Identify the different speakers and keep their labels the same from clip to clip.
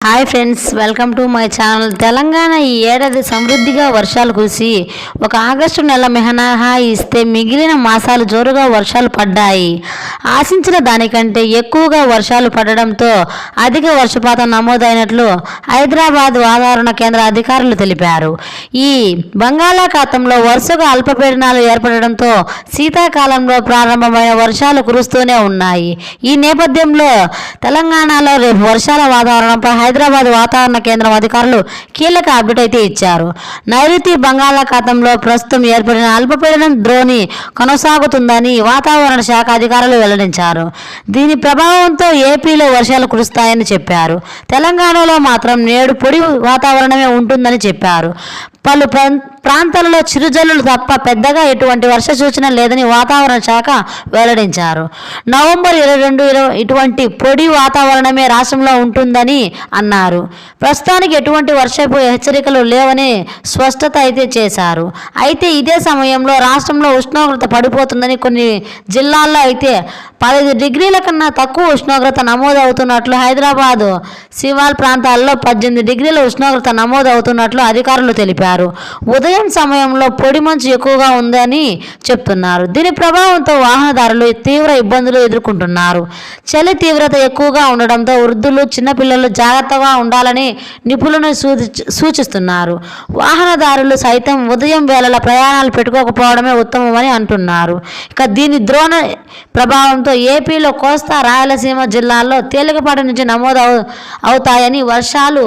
Speaker 1: Hi hi friends welcome to my channel. Telangana ఈ ఏడాది సమృద్ధిగా వర్షాలు కురిసి ఒక ఆగస్టు నెల మినహా ఇస్తే మిగిలిన మాసాలు జోరుగా వర్షాలు పడ్డాయి. ఆశించిన దానికంటే ఎక్కువగా వర్షాలు పడడంతో అధిక వర్షపాతం నమోదైనట్లు హైదరాబాద్ వాతావరణ కేంద్ర అధికారులు తెలిపారు. ఈ బంగాళాఖాతంలో వరుసగా అల్పపీడనాలు ఏర్పడడంతో శీతాకాలంలో ప్రారంభమైన వర్షాలు కురుస్తూనే ఉన్నాయి. ఈ నేపథ్యంలో తెలంగాణలో రేపు వర్షాల వాతావరణంపై హైదరాబాద్ వాతావరణ కేంద్రం అధికారులు కీలక అప్డేట్ అయితే ఇచ్చారు. నైరుతి బంగాళాఖాతంలో ప్రస్తుతం ఏర్పడిన అల్పపీడనం ద్రోణి కొనసాగుతుందని వాతావరణ శాఖ అధికారులు వెల్లడించారు. దీని ప్రభావంతో ఏపీలో వర్షాలు కురుస్తాయని చెప్పారు. తెలంగాణలో మాత్రం నేడు పొడి వాతావరణమే ఉంటుందని చెప్పారు. పలు ప్రాం- ప్రాంతాలలో చిరుజల్లులు తప్ప పెద్దగా ఎటువంటి వర్ష సూచన లేదని వాతావరణ శాఖ వెల్లడించారు. నవంబర్ ఇరవై రెండు ఇరవై ఇటువంటి పొడి వాతావరణమే రాష్ట్రంలో ఉంటుందని అన్నారు. ప్రస్తుతానికి ఎటువంటి వర్షపు హెచ్చరికలు లేవని స్పష్టత అయితే చేశారు. అయితే ఇదే సమయంలో రాష్ట్రంలో ఉష్ణోగ్రత పడిపోతుందని కొన్ని జిల్లాల్లో అయితే పదహైదు డిగ్రీల కన్నా తక్కువ ఉష్ణోగ్రత నమోదవుతున్నట్లు హైదరాబాదు శివాల్ ప్రాంతాల్లో పద్దెనిమిది డిగ్రీల ఉష్ణోగ్రత నమోదవుతున్నట్లు అధికారులు తెలిపారు. ఉదయం సమయంలో పొడి మంచు ఎక్కువగా ఉందని చెప్తున్నారు. దీని ప్రభావంతో వాహనదారులు తీవ్ర ఇబ్బందులు ఎదుర్కొంటున్నారు. చలి తీవ్రత ఎక్కువగా ఉండడంతో వృద్ధులు చిన్నపిల్లలు జాగ్రత్తగా ఉండాలని నిపుణులు సూచి సూచిస్తున్నారు. వాహనదారులు సైతం ఉదయం వేళల ప్రయాణాలు పెట్టుకోకపోవడమే ఉత్తమమని అంటున్నారు. ఇక దీని ద్రోణ ప్రభావంతో ఏపీలో కోస్తా రాయలసీమ జిల్లాల్లో తేలికపాటి నుంచి నమోదు అవుతాయని వర్షాలు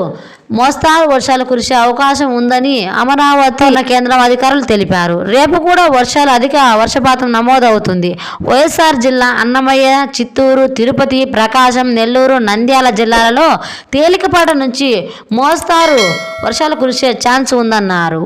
Speaker 1: మోస్తారు వర్షాలు కురిసే అవకాశం ఉందని అమరావతి కేంద్రం అధికారులు తెలిపారు. రేపు కూడా వర్షాలు అధిక వర్షపాతం నమోదవుతుంది. వైఎస్ఆర్ జిల్లా అన్నమయ్య చిత్తూరు తిరుపతి ప్రకాశం నెల్లూరు నంద్యాల జిల్లాలలో తేలికపాటి నుంచి మోస్తారు వర్షాలు కురిసే ఛాన్స్ ఉందన్నారు.